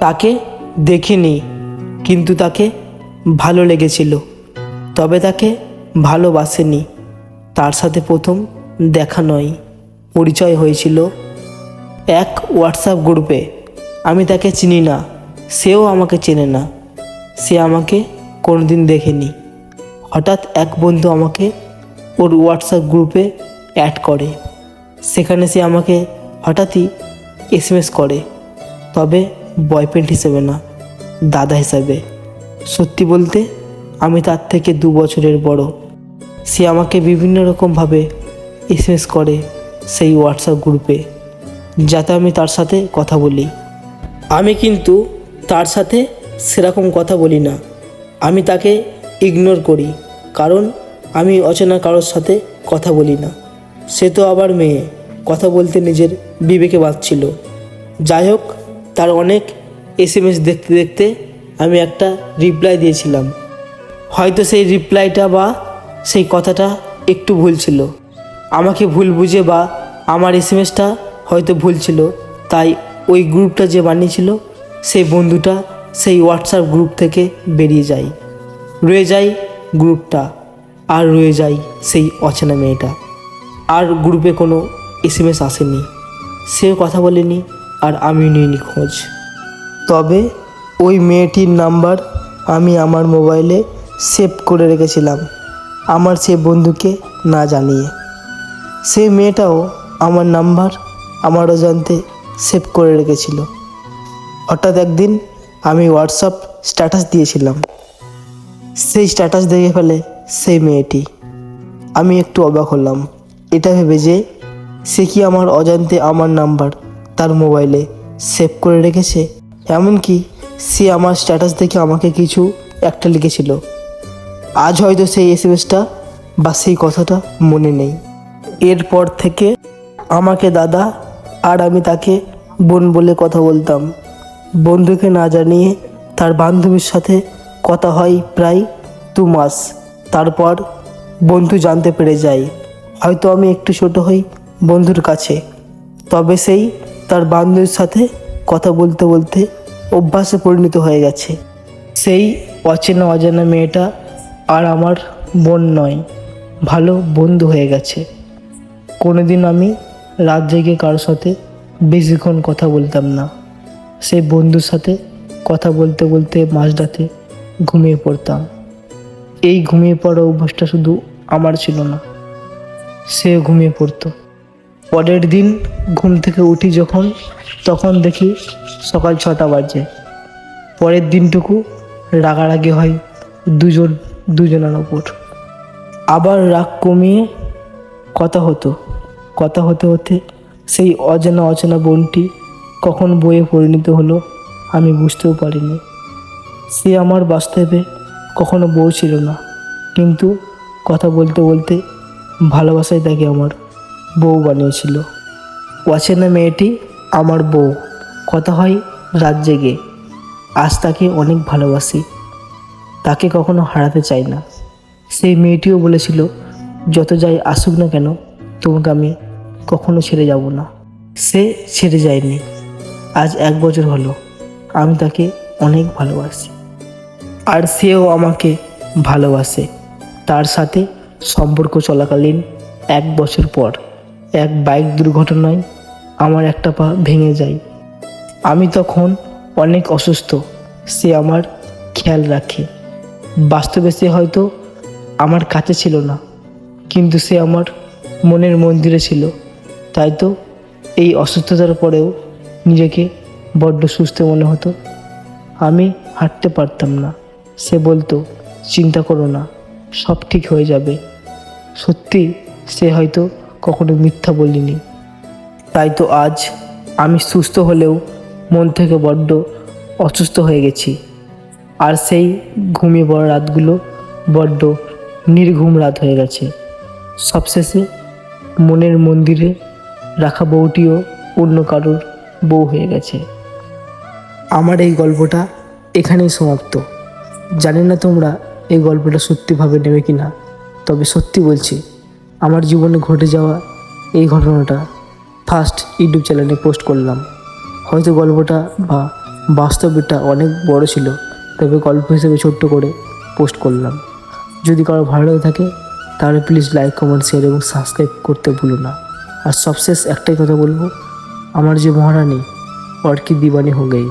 তাকে দেখিনি, কিন্তু তাকে ভালো লেগেছিল। তবে তাকে ভালোবাসেনি। তার সাথে প্রথম দেখা নয়, পরিচয় হয়েছিল এক হোয়াটসঅ্যাপ গ্রুপে আমি তাকে চিনি না, সেও আমাকে চেনে না। সে আমাকে কোনোদিন দেখেনি। হঠাৎ এক বন্ধু আমাকে ওর হোয়াটসঅ্যাপ গ্রুপে অ্যাড করে। সেখানে সে আমাকে হঠাৎই এসএমএস করে। তবে বয়ফ্রেন্ড হিসেবে না, দাদা হিসাবে। সত্যি বলতে, আমি তার থেকে দু বছরের বড়। সে আমাকে বিভিন্ন রকমভাবে এসএমএস করে সেই হোয়াটসঅ্যাপ গ্রুপে যাতে আমি তার সাথে কথা বলি। আমি কিন্তু তার সাথে সেরকম কথা বলি না। আমি তাকে ইগনোর করি, কারণ আমি অচেনা কারোর সাথে কথা বলি না। সে তো আবার মেয়ে, কথা বলতে নিজের বিবেকে বাঁধছিল। যাই হোক তার অনেক এস এম এস দেখতে দেখতে আমি একটা রিপ্লাই দিয়েছিলাম। হয়তো সেই রিপ্লাইটা বা সেই কথাটা একটু ভুল ছিল। আমাকে ভুল বুঝে বা আমার এস এম এসটা হয়তো ভুল ছিল, তাই ওই গ্রুপটা যে বানিয়েছিল, সেই বন্ধুটা সেই হোয়াটসঅ্যাপ গ্রুপ থেকে বেরিয়ে যায়। রয়ে যায় গ্রুপটা আর রয়ে যায় সেই অচেনা মেয়েটা। আর গ্রুপে কোনো এস এম এস আসেনি। সেও কথা বলেনি। আর আমিও নিইনি খোঁজ। তবে ওই মেয়েটির নাম্বার আমি আমার মোবাইলে সেভ করে রেখেছিলাম, আমার সে বন্ধুকে না জানিয়ে। সেই মেয়েটাও আমার নাম্বার আমার অজান্তে সেভ করে রেখেছিল। হঠাৎ একদিন আমি হোয়াটসঅ্যাপ স্ট্যাটাস দিয়েছিলাম। সেই স্ট্যাটাস দেখে ফেলে সেই মেয়েটি। আমি একটু অবাক হলাম। এটা ভেবে যে সে কি আমার অজান্তে আমার নাম্বার তার মোবাইলে সেভ করে রেখেছে। এমনকি সে আমার স্ট্যাটাস দেখে আমাকে কিছু একটা লিখেছিল। আজ হয়তো সেই এস এম এসটা বা সেই কথাটা মনে নেই। এরপর থেকে আমাকে দাদা আর আমি তাকে বোন বলে কথা বলতাম। বন্ধুকে না জানিয়ে তার বান্ধবীর সাথে কথা হয় প্রায় দু মাস। তারপর বন্ধু জানতে পেরে যায় হয়তো আমি একটু ছোট হই বন্ধুর কাছে। তবে সেই তার বান্ধবীর সাথে কথা বলতে বলতে অভ্যাসে পরিণত হয়ে গেছে। সেই অচেনা অজানা মেয়েটা আর আমার বোন নয়, ভালো বন্ধু হয়ে গেছে। কোনোদিন আমি রাত জেগে কারোর সাথে বেশিক্ষণ কথা বলতাম না। সেই বন্ধুর সাথে কথা বলতে বলতে মাঝরাতে ঘুমিয়ে পড়তাম। এই ঘুমিয়ে পড়া অভ্যাসটা শুধু আমার ছিল না সে ঘুমিয়ে পড়তো। পরের দিন ঘুম থেকে উঠি যখন, তখন দেখি সকাল ছটা বাজে। পরের দিনটুকু রাগারাগি হয় দুজন, দুজনের ওপর। আবার রাগ কমিয়ে কথা হতো, কথা হতে হতে সেই অজানা অচেনা বোনটি কখন বইয়ে পরিণত হলো আমি বুঝতেও পারিনি। সে আমার বাস্তবে কখনো বউ ছিল না, কিন্তু কথা বলতে বলতে ভালোবাসাই তাকে আমার। বউ বানিয়েছিল। অচেনা মেয়েটি আমার বউ। কথা হয় রাত জেগে। আজ তাকে অনেক ভালোবাসি। তাকে কখনো হারাতে চাই না। সেই মেয়েটিও বলেছিল, যত যাই আসুক না কেন, তোমাকে আমি কখনো ছেড়ে যাব না। সে ছেড়ে যায়নি। আজ এক বছর হলো, আমি তাকে অনেক ভালোবাসি। আর সেও আমাকে ভালোবাসে। তার সাথে সম্পর্ক চলাকালীন এক বছর পর। এক বাইক দুর্ঘটনায় আমার একটা পা ভেঙে যায়। আমি তখন অনেক অসুস্থ, সে আমার খেয়াল রাখে। বাস্তবে সে হয়তো আমার কাছে ছিল না, কিন্তু সে আমার মনের মন্দিরে ছিল। তাই তো এই অসুস্থতার পরেও নিজেকে বড্ড সুস্থ মনে হতো। আমি হাঁটতে পারতাম না। সে বলতো, চিন্তা করো না, সব ঠিক হয়ে যাবে। সত্যি সে হয়তো কখনো মিথ্যা বলিনি। তাই তো আজ আমি সুস্থ হলেও মন থেকে বড্ড অসুস্থ হয়ে গেছি। আর সেই ঘুমিয়ে পড়া রাতগুলো বড্ড নির্ঘুম রাত হয়ে গেছে। সবশেষে মনের মন্দিরে রাখা বউটিও অন্য কারোর বউ হয়ে গেছে। আমার এই গল্পটা এখানেই সমাপ্ত। জানি না তোমরা এই গল্পটা সত্যিভাবে নেবে কি না তবে সত্যি বলছি আমার জীবনে ঘটে যাওয়া এই ঘটনাটা ফার্স্ট ইউটিউব চ্যানেলে পোস্ট করলাম। হয়তো গল্পটা বা বাস্তবটা অনেক বড় ছিল, তবে গল্প হিসেবে ছোট্ট করে পোস্ট করলাম। যদি কারও ভালো লাগে থাকে, তাহলে প্লিজ লাইক কমেন্ট শেয়ার এবং সাবস্ক্রাইব করতে ভুলো না। আর সবশেষ একটাই কথা বলব, আমার যে মহারানী অর্কি দিবানি হোগেই